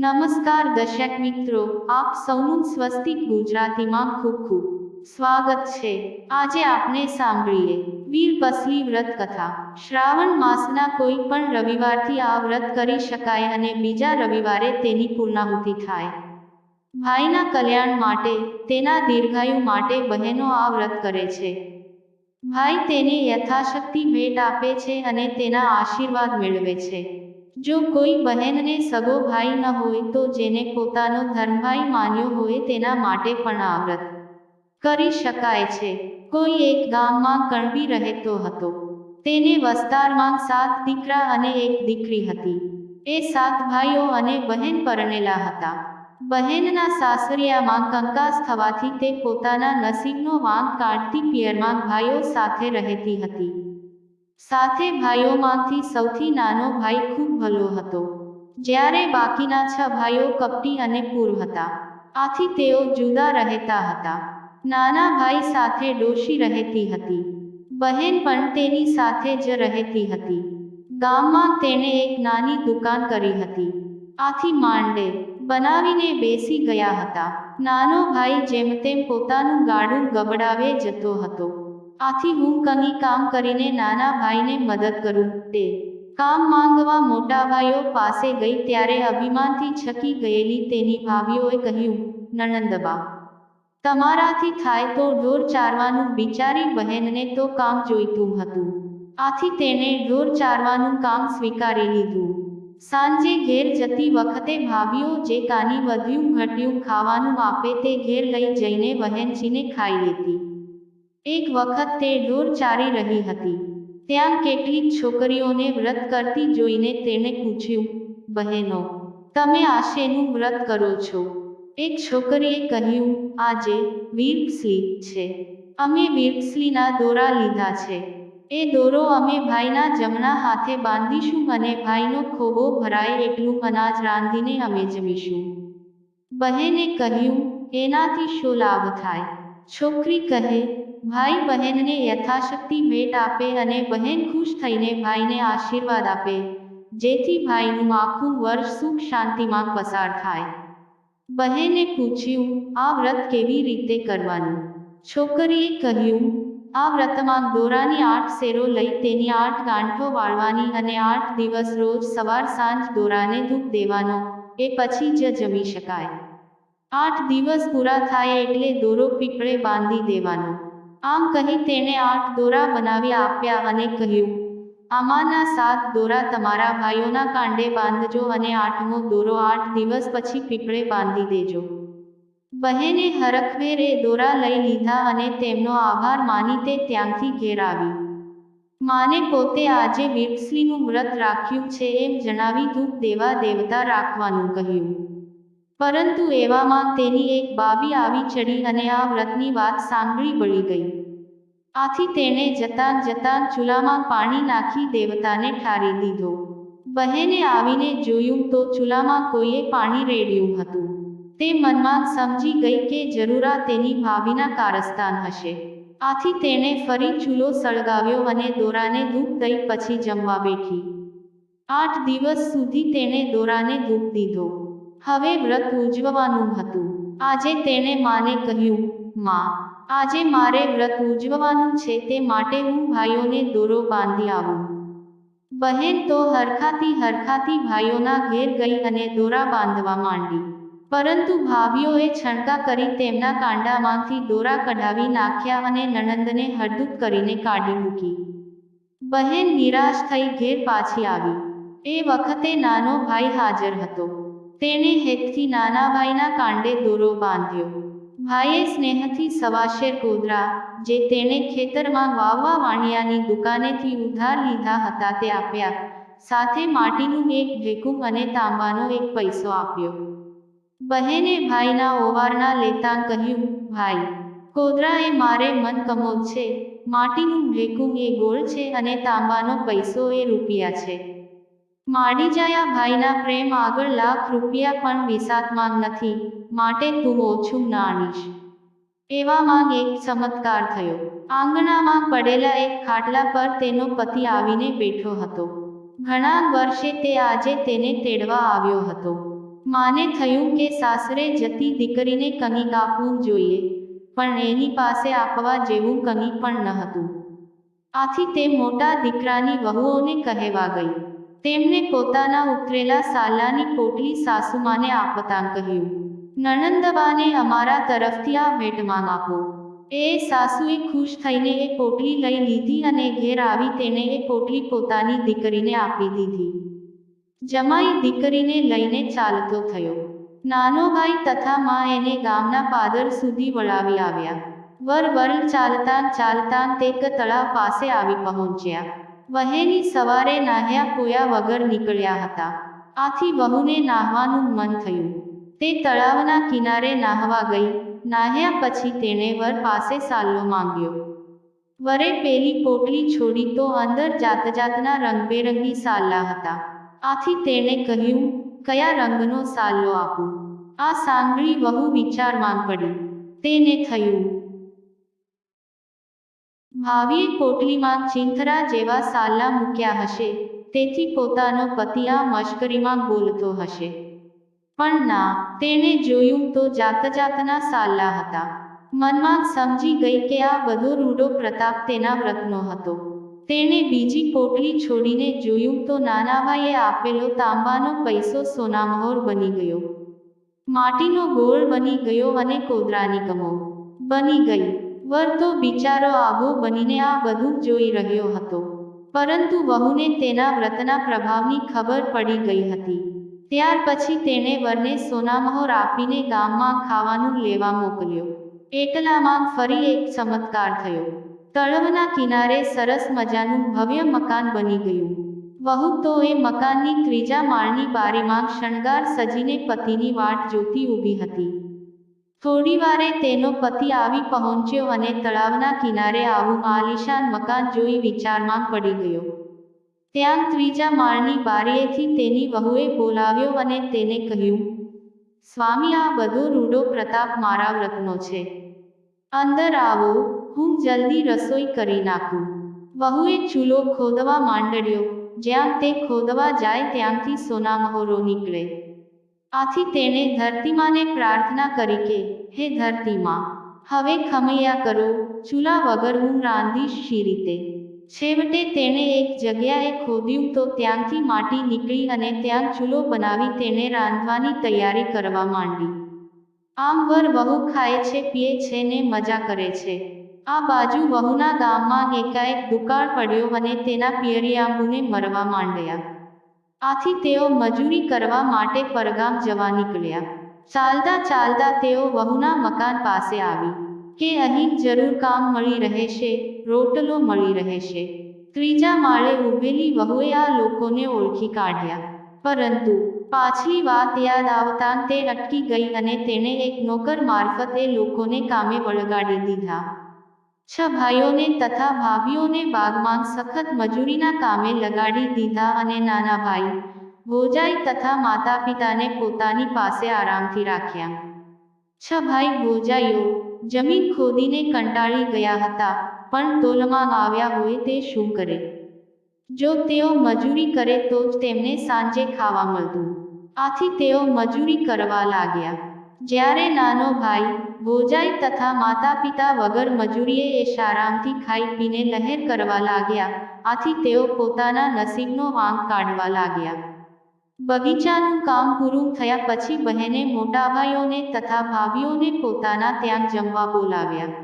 નમસ્કાર દર્શક મિત્રો, આપ સૌનું સ્વસ્તિક ગુજરાતીમાં ખૂબ ખૂબ સ્વાગત છે. આજે આપણે સાંભળીએ વીર પસલી વ્રત કથા. શ્રાવણ માસના કોઈ પણ રવિવારથી આ વ્રત કરી શકાય અને બીજા રવિવારે તેની પૂર્ણાહુતિ થાય. ભાઈના કલ્યાણ માટે, તેના દીર્ઘાયુ માટે બહેનો આ વ્રત કરે છે. ભાઈ તેને યથાશક્તિ ભેટ આપે છે અને તેના આશીર્વાદ મેળવે છે. જો કોઈ બહેનને સગો ભાઈ ન હોય તો જેને પોતાનો ધર્મભાઈ માન્યો હોય તેના માટે પણ આ વ્રત કરી શકાય છે. કોઈ એક ગામમાં કણબી રહેતો હતો. તેને વસ્તારમાં સાત દીકરા અને એક દીકરી હતી. એ સાત ભાઈઓ અને બહેન પરણેલા હતા. બહેનના સાસરિયામાં કંકાસ થવાથી તે પોતાના નસીબનો વાંક કાઢતી પિયરમાં ભાઈઓ સાથે રહેતી હતી. સાથે ભાઈઓમાંથી સૌથી નાનો ભાઈ ખૂબ ભલો હતો. જ્યારે બાકીના છ ભાઈઓ કપટી અને પૂર્વ હતા. આથી તેઓ જુદા રહેતા હતા. નાના ભાઈ સાથે ડોશી રહેતી હતી. બહેન પણ તેની સાથે જ રહેતી હતી. ગામમાં તેણે એક નાની દુકાન કરી હતી. આથી માંડે બનાવીને બેસી ગયા હતા. નાનો ભાઈ જેમ તેમ પોતાનું ગાડું ગબડાવે જતો હતો. આથી હું કંઈ કામ કરીને નાના ભાઈને મદદ કરું. તે કામ માંગવા મોટા ભાઈઓ પાસે ગઈ ત્યારે અભિમાનથી છકી ગયેલી તેની ભાભીઓએ કહ્યું, નણંદબા, તમારાથી થાય તો ઢોર ચારવાનું બિચારી બહેનને તો કામ જોઈતું હતું. આથી તેણે ઢોર ચારવાનું કામ સ્વીકારી લીધું. સાંજે ઘેર જતી વખતે ભાભીઓ જે કાની વધ્યું ઘટ્યું ખાવાનું આપે તે ઘેર લઈ જઈને વહેંચીને ખાઈ લેતી. એક વખત તે ઢોર ચારી રહી હતી. ત્યાં કેટલીક છોકરીઓને વ્રત કરતી જોઈને તેણે પૂછ્યું, બહેનો, તમે આશેનું વ્રત કરો છો? એક છોકરીએ કહ્યું, આજે વીરક્સલી છે. અમે વીર્પસલીના દોરા લીધા છે. એ દોરો અમે ભાઈના જમણા હાથે બાંધીશું અને ભાઈનો ખોબો ભરાય એટલું અનાજ રાંધીને અમે જમીશું. બહેને કહ્યું, એનાથી શું લાભ થાય? છોકરી કહે ભાઈ બહેનને યથાશક્તિ ભેટ આપે અને બહેન ખુશ થઈને ભાઈને આશીર્વાદ આપે, જેથી ભાઈનું આખું વર્ષ સુખ શાંતિમાં પસાર થાય. બહેને પૂછ્યું, આ વ્રત કેવી રીતે કરવાનું? છોકરીએ કહ્યું, આ વ્રતમાં દોરાની આઠ શેરો લઈ તેની આઠ ગાંઠો વાળવાની અને આઠ દિવસ રોજ સવાર સાંજ દોરાને ધૂપ દેવાનો, એ પછી જ જમી શકાય. આઠ દિવસ પૂરા થાય એટલે દોરો પીપળે બાંધી દેવાનો. આમ કહી તેણે આઠ દોરા બનાવી આપ્યા અને કહ્યું, આમાંના સાત દોરા તમારા ભાઈઓના કાંડે બાંધજો અને આઠમો દોરો આઠ દિવસ પછી પીપળે બાંધી દેજો. બહેને હરખવેરે દોરા લઈ લીધા અને તેમનો આભાર માની તે ત્યાંથી ઘેર આવી. માને પોતે આજે વિપ્સલીનું વ્રત રાખ્યું છે એમ જણાવી ધૂપ દેવા દેવતા રાખવાનું કહ્યું. પરંતુ એવામાં તેની એક બાબી આવી ચડી અને આ વ્રતની વાત સાંભળી બળી ગઈ. આથી તેણે જતાં જતાં ચૂલામાં પાણી નાખી દેવતાને ઠારી દીધો. બહેને આવીને જોયું તો ચૂલામાં કોઈએ પાણી રેડ્યું હતું. તે મનમાં સમજી ગઈ કે જરૂરા તેની ભાભીના કારસ્તાન હશે. આથી તેણે ફરી ચૂલો સળગાવ્યો અને દોરાને ધૂપ દઈ પછી જમવા બેઠી. આઠ દિવસ સુધી તેણે દોરાને ધૂપ દીધો. હવે વ્રત ઉજવવાનું હતું. આજે તેણે માને કહ્યું, માં, આજે મારે વ્રત ઉજવવાનું છે તે માટે હું ભાઈઓને દોરો બાંધી આવું. બહેન તો હરખાતી હરખાતી ભાઈઓના ઘેર ગઈ અને દોરા બાંધવા માંડી. પરંતુ ભાભીઓએ છણકા કરી તેમના કાંડામાંથી દોરા કઢાવી નાખ્યા અને નણંદને હળદૂત કરીને કાઢી મૂકી. બહેન નિરાશ થઈ ઘેર પાછી આવી. એ વખતે નાનો ભાઈ હાજર હતો. તેણે હેતથી નાના ભાઈના કાંડે દોરો બાંધ્યો. ભાઈએ સ્નેહથી સવાશેર કોદરા જે તેણે ખેતરમાં વાવવા વાણિયાની દુકાનેથી ઉધાર લીધા હતા તે આપ્યા. સાથે માટીનું એક ભેકુમ અને તાંબાનો એક પૈસો આપ્યો. બહેને ભાઈના ઓવારણા લેતા કહ્યું, ભાઈ કોદરા એ મારે મન કમોદ છે. માટીનું ભેકુમ એ ગોળ છે અને તાંબાનો પૈસો એ રૂપિયા છે. માડીજાયા ભાઈના પ્રેમ આગળ લાખ રૂપિયા પણ વિસાતમાં નથી, માટે તું ઓછું નાણીશ. એવામાં એક ચમત્કાર થયો. આંગણામાં પડેલા એક ખાટલા પર તેનો પતિ આવીને બેઠો હતો. ઘણા વર્ષે તે આજે તેને તેડવા આવ્યો હતો. માને થયું કે સાસરે જતી દીકરીને કંઈક આપવું જોઈએ, પણ એની પાસે આપવા જેવું કંઈ પણ ન હતું. આથી તે મોટા દીકરાની વહુઓને કહેવા ગઈ. તેમને પોતાના ઉતરેલા સાલાની પોટલી સાસુમાને આપતાં કહ્યું, નણંદબાને અમારા તરફથી આ ભેટમાં આપો. એ સાસુએ ખુશ થઈને એ પોટલી લઈ લીધી અને ઘેર આવી તેને એ પોટલી પોતાની દીકરીને આપી દીધી. જમાઈ દીકરીને લઈને ચાલતો થયો. નાનો ભાઈ તથા માં એને ગામના પાદર સુધી વળાવી આવ્યા. વર વર ચાલતા ચાલતાં તે તળાવ પાસે આવી પહોંચ્યા. વહેલી સવારે નાહ્યા પોયા વગર નીકળ્યા હતા. આથી વહુને નાહવાનું મન થયું. તે તળાવના કિનારે નાહવા ગઈ. નાહ્યા પછી તેણે વર પાસે સાલ્લો માંગ્યો. વરે પેલી પોટલી છોડી તો અંદર જાત જાતના રંગબેરંગી સાલ્લા હતા. આથી તેણે કહ્યું, કયા રંગનો સાલ્લો આપું? આ સાંભળી વહુ વિચારમાં પડી. તેને થયું ભાવીએ પોટલીમાં ચિંથરા જેવા સાલ્લા મૂક્યા હશે. તેથી પોતાનો પતિ આ મશ્કરીમાં બોલતો હશે. પણ ના, તેણે જોયું તો જાત જાતના સાલ્લા હતા. મનમાં સમજી ગઈ કે આ બધો રૂડો પ્રતાપ તેના વ્રતનો હતો. તેણે બીજી પોટલી છોડીને જોયું તો નાનાભાઈએ આપેલો તાંબાનો પૈસો સોનામહોર બની ગયો. માટીનો ગોળ બની ગયો અને કોદરાની કમો બની ગઈ. વર તો બિચારો આવો બનીને આ બધું જોઈ રહ્યો હતો. પરંતુ વહુને તેના વ્રતના પ્રભાવની ખબર પડી ગઈ હતી. ત્યાર પછી તેણે વરને સોનામહોર આપીને ગામમાં ખાવાનું લેવા મોકલ્યો. એકલામાં ફરી એક ચમત્કાર થયો. તળવના કિનારે સરસ મજાનું ભવ્ય મકાન બની ગયું. વહુ તો એ મકાનની ત્રીજા માળની બારીમાં શણગાર સજીને પતિની વાટ જોતી ઊભી હતી. થોડી વારે તેનો પતિ આવી પહોંચ્યો અને તળાવના કિનારે આવું આલિશાન મકાન જોઈ વિચારમાં પડી ગયો. ત્યાં ત્રીજા માળની બારીએથી તેની વહુએ બોલાવ્યો અને તેને કહ્યું, સ્વામી, આ બધો રૂડો પ્રતાપ મારા વ્રતનો છે. અંદર આવો, હું જલ્દી રસોઈ કરી નાખું. વહુએ ચૂલો ખોદવા માંડ્યો. જ્યાં તે ખોદવા જાય ત્યાંથી સોનામહોરો નીકળે. આથી તેણે ધરતીમાને પ્રાર્થના કરી કે, હે ધરતીમાં, હવે ખમૈયા કરો, ચૂલા વગર હું રાંધીશ શી રીતે છેવટે તેણે એક જગ્યાએ ખોદ્યું તો ત્યાંથી માટી નીકળી અને ત્યાં ચૂલો બનાવી તેણે રાંધવાની તૈયારી કરવા માંડી. આમ વર વહુ ખાય છે, પીએ છે ને મજા કરે છે. આ બાજુ વહુના ગામમાં એકાએક દુકાળ પડ્યો અને તેના પિયરિયાંબુને મરવા માંડ્યા. આથી તેઓ મજૂરી કરવા માટે પરગામ જવા નીકળ્યા. ચાલતા ચાલતા તેઓ વહુના મકાન પાસે આવી. કે અહીં જરૂર કામ મળી રહેશે, રોટલો મળી રહેશે. ત્રીજા માળે ઊભેલી વહુએ આ લોકોને ઓળખી કાઢ્યા. પરંતુ પાછલી વાત યાદ આવતા તે અટકી ગઈ અને તેણે એક નોકર મારફતે લોકોને કામે વળગાડી દીધા. છ ભાઈઓને તથા ભાભીઓને બાગમાં સખત મજૂરીના કામે લગાડી દીધા અને નાના ભાઈ ભોજાઈ તથા માતા પિતાને પોતાની પાસે આરામથી રાખ્યા. છ ભાઈ ભોજાઈઓ જમીન ખોદીને કંટાળી ગયા હતા, પણ તોલમાં આવ્યા હોય તે શું કરે? જો તેઓ મજૂરી કરે તો જ તેમને સાંજે ખાવા મળતું. આથી તેઓ મજૂરી કરવા લાગ્યા. જ્યારે નાનો ભાઈ ભોજાઈ તથા માતા પિતા વગર મજૂરીએ એ આરામથી ખાઈ પીને લહેર કરવા લાગ્યા. આથી તેઓ પોતાના નસીબનો વાંક કાઢવા લાગ્યા. બગીચાનું કામ પૂરું થયા પછી બહેને મોટા ભાઈઓને તથા ભાભીઓને પોતાના ત્યાં જમવા બોલાવ્યા.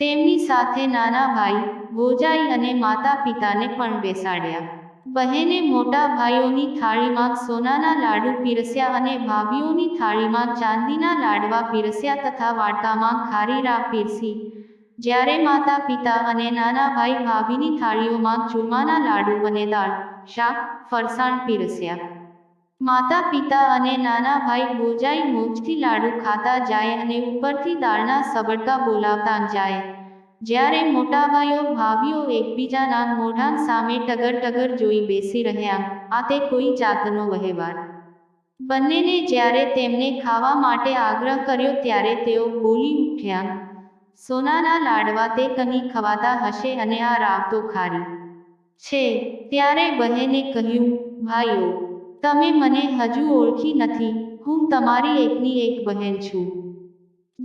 તેમની સાથે નાના ભાઈ ભોજાઈ અને માતા પિતાને પણ બેસાડ્યા. બહેને મોટા ભાઈઓની થાળીમાં સોનાના લાડુ પીરસ્યા અને ભાભીઓની થાળીમાં ચાંદીના લાડવા પીરસ્યા તથા વાટકામાં ખારી રા પીરસી. જ્યારે માતા પિતા અને નાના ભાઈ ભાભીની થાળીઓમાં ચૂરમાના લાડુ અને દાળ, શાક, ફરસાણ પીરસ્યા. માતા પિતા અને નાના ભાઈ ભોજાઈ મોજથી લાડુ ખાતા જાય અને ઉપરથી દાળના સબડકા બોલાવતા જાય. જ્યારે મોટા ભાઈઓ ભાભીઓ એકબીજાના મોઢા સામે ટગર ટગર જોઈ બેસી રહ્યા, આ તે કોઈ જાતનો વહેવાર બંનેને જ્યારે તેમને ખાવા માટે આગ્રહ કર્યો ત્યારે તેઓ બોલી ઉઠ્યા, સોનાના લાડવા તે કની ખવાતા હશે અને આ રાવ તો ખારી. છે, ત્યારે બહેને કહ્યું, ભાઈઓ, તમે મને હજુ ઓળખી નથી, હું તમારી એકની એક બહેન છું.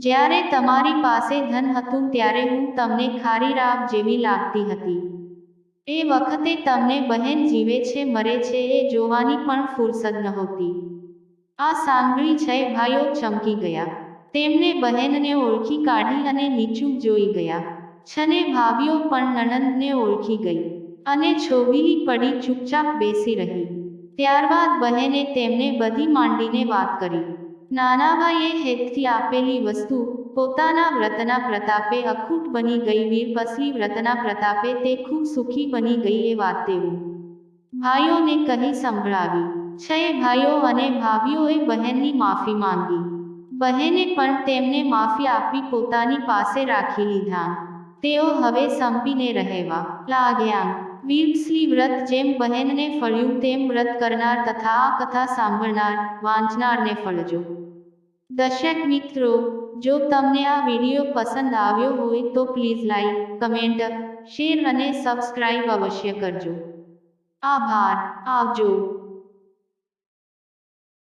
જ્યારે તમારી પાસે ધન હતું ત્યારે હું તમને ખારી રાબ જેવી લાગતી હતી. એ વખતે તમને બહેન જીવે છે, મરે છે એ જોવાની પણ ફુરસદ નહોતી. આ સાંભળી છ ભાઈઓ ચમકી ગયા. તેમને બહેનને ઓળખી કાઢી અને નીચું જોઈ ગયા. છને ભાભીઓ પણ નણંદને ઓળખી ગઈ અને છોબીલી પડી ચૂપચાપ બેસી રહી. ત્યારબાદ બહેને તેમને બધી માંડીને વાત કરી. નાનાભાઈએ હેતથી આપેલી વસ્તુ, પોતાના વ્રતના પ્રતાપે અખૂટ બની ગઈ વીરપસલી વ્રતના પ્રતાપે તે ખૂબ સુખી બની ગઈ એ વાત તેવું. ભાઈઓને કહી સંભળાવી છએ ભાઈઓ અને ભાભીઓએ બહેનની માફી માંગી. બહેને પણ તેમને માફી આપી પોતાની પાસે રાખી લીધા. તેઓ હવે સંપીને રહેવા લાગ્યા. વીરસલી વ્રત જેમ બહેનને ફળ્યું, તેમ વ્રત કરનાર તથા આ કથા સાંભળનાર, વાંચનારને ફળજો. દર્શક મિત્રો, જો તમને આ વીડિયો પસંદ આવ્યો હોય તો પ્લીઝ લાઈક કમેન્ટ શેર અને સબસ્ક્રાઈબ અવશ્ય કરજો. આભાર, આવજો.